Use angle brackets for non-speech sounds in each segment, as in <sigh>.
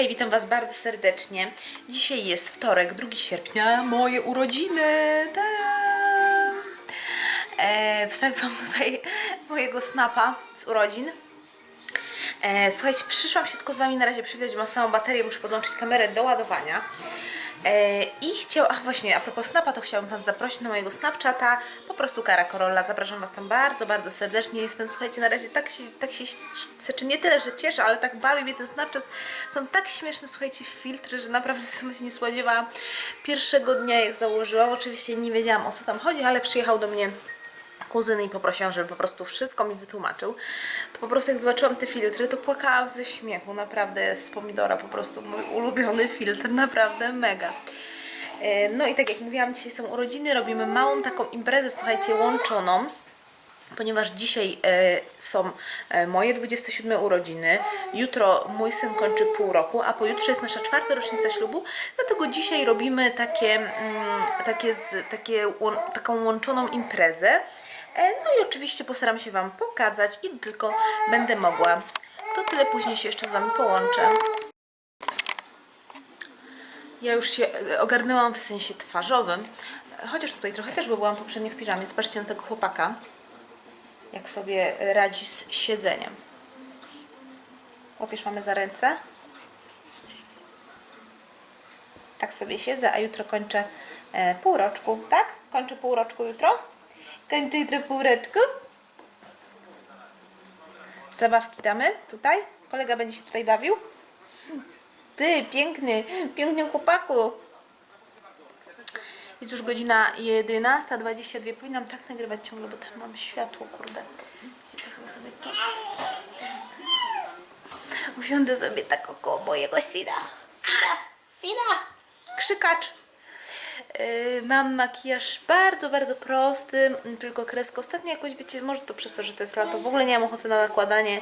Hej, witam Was bardzo serdecznie. Dzisiaj jest wtorek, 2 sierpnia, moje urodziny. E, wstawię Wam tutaj mojego snapa z urodzin. E, słuchajcie, przyszłam się tylko z Wami na razie przywitać, bo mam samą baterię, muszę podłączyć kamerę do ładowania. E, I chciał, ach właśnie, a propos snapa, to chciałabym Was zaprosić na mojego Snapchata, po prostu Kara Korolla, zapraszam Was tam bardzo, bardzo serdecznie, jestem, słuchajcie, na razie tak się, tak się, znaczy nie tyle, że cieszę, ale tak bawi mnie ten Snapchat, są tak śmieszne, słuchajcie, filtry, że naprawdę <laughs> sama się nie spodziewałam pierwszego dnia, jak założyłam, oczywiście nie wiedziałam o co tam chodzi, ale przyjechał do mnie kuzyn i poprosiłam, żeby po prostu wszystko mi wytłumaczył. To po prostu jak zobaczyłam te filtry, to płakałam ze śmiechu. Naprawdę z pomidora po prostu mój ulubiony filtr, naprawdę mega. E, No i tak jak mówiłam, dzisiaj są urodziny, robimy małą taką imprezę, słuchajcie, łączoną. Ponieważ dzisiaj e, są e, moje 27 urodziny, jutro mój syn kończy pół roku, a pojutrze jest nasza czwarta rocznica ślubu, dlatego dzisiaj robimy takie, mm, takie, z, takie taką łączoną imprezę. E, no i oczywiście postaram się Wam pokazać i tylko będę mogła. To tyle, później się jeszcze z Wami połączę. Ja już się e, ogarnęłam w sensie twarzowym, chociaż tutaj trochę też, bo byłam poprzednio w piżamie. Zobaczcie na tego chłopaka, jak sobie radzi z siedzeniem. Łapiesz mamy za ręce. Tak sobie siedzę, a jutro kończę e, półroczku, tak? Kończę półroczku jutro? Kończę jutro? Zabawki damy tutaj? Kolega będzie się tutaj bawił? Ty, piękny, piękny chłopaku. Jest już godzina 11.22. Powinnam tak nagrywać ciągle, bo tam mam światło, kurde. Sobie. Usiądę sobie tak około mojego syna. Syna, syna! Krzykacz. Yy, mam makijaż bardzo, bardzo prosty, tylko kreskę. Ostatnio jakoś, wiecie, może to przez to, że to jest lato, w ogóle nie mam ochoty na nakładanie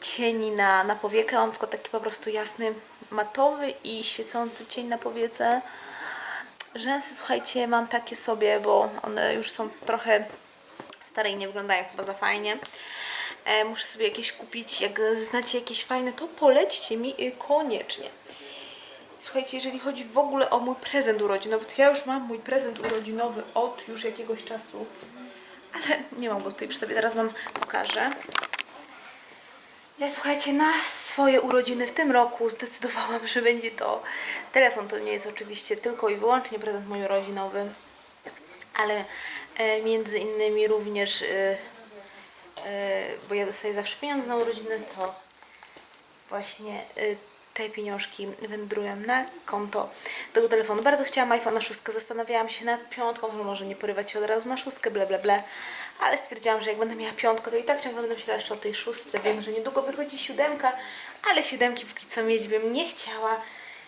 cieni na, na powiekę. Mam tylko taki po prostu jasny, matowy i świecący cień na powiece. Rzęsy, słuchajcie, mam takie sobie, bo one już są trochę stare i nie wyglądają chyba za fajnie. E, muszę sobie jakieś kupić. Jak znacie jakieś fajne, to polećcie mi y, koniecznie. Słuchajcie, jeżeli chodzi w ogóle o mój prezent urodzinowy, to ja już mam mój prezent urodzinowy od już jakiegoś czasu. Ale nie mam go tutaj przy sobie, teraz Wam pokażę. Ja słuchajcie, na swoje urodziny w tym roku zdecydowałam, że będzie to telefon. To nie jest oczywiście tylko i wyłącznie prezent mój urodzinowy, ale e, między innymi również, e, e, bo ja dostaję zawsze pieniądze na urodziny, to właśnie e, te pieniążki wędrują na konto tego telefonu. Bardzo chciałam iPhone na szóstkę, zastanawiałam się nad piątką, że może nie porywać się od razu na szóstkę, ble, ble, ble. Ale stwierdziłam, że jak będę miała piątkę, to i tak ciągle będę myślała jeszcze o tej szóstce. Wiem, że niedługo wychodzi siódemka, ale siódemki póki co mieć bym nie chciała.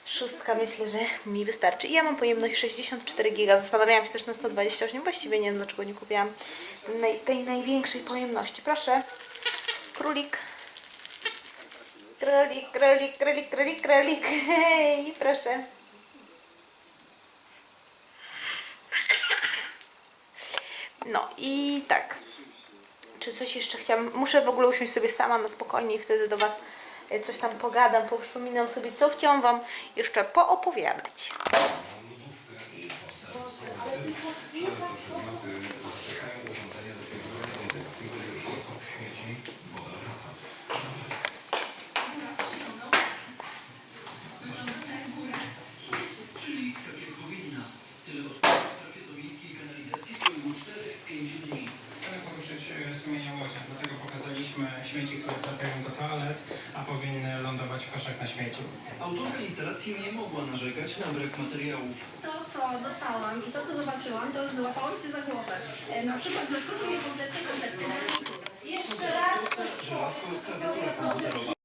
Szóstka myślę, że mi wystarczy. I ja mam pojemność 64 GB. Zastanawiałam się też na 128. Właściwie nie wiem, dlaczego nie kupiłam tej największej pojemności. Proszę. Królik. Królik, królik, królik, królik, królik. Hej, proszę. No i tak. Czy coś jeszcze chciałam? Muszę w ogóle usiąść sobie sama na spokojnie i wtedy do Was e, coś tam pogadam, poprzypominam sobie, co chciałam Wam jeszcze poopowiadać. Śmieci, które trafiają do toalet, a powinny lądować w koszach na śmieci. Autorka instalacji nie mogła narzekać na brak materiałów. To, co dostałam i to, co zobaczyłam, to złapałam się za głowę. E, Na przykład zaskoczył mnie kompletnie kompletnie. Jeszcze raz. Klawiatura komputerowa.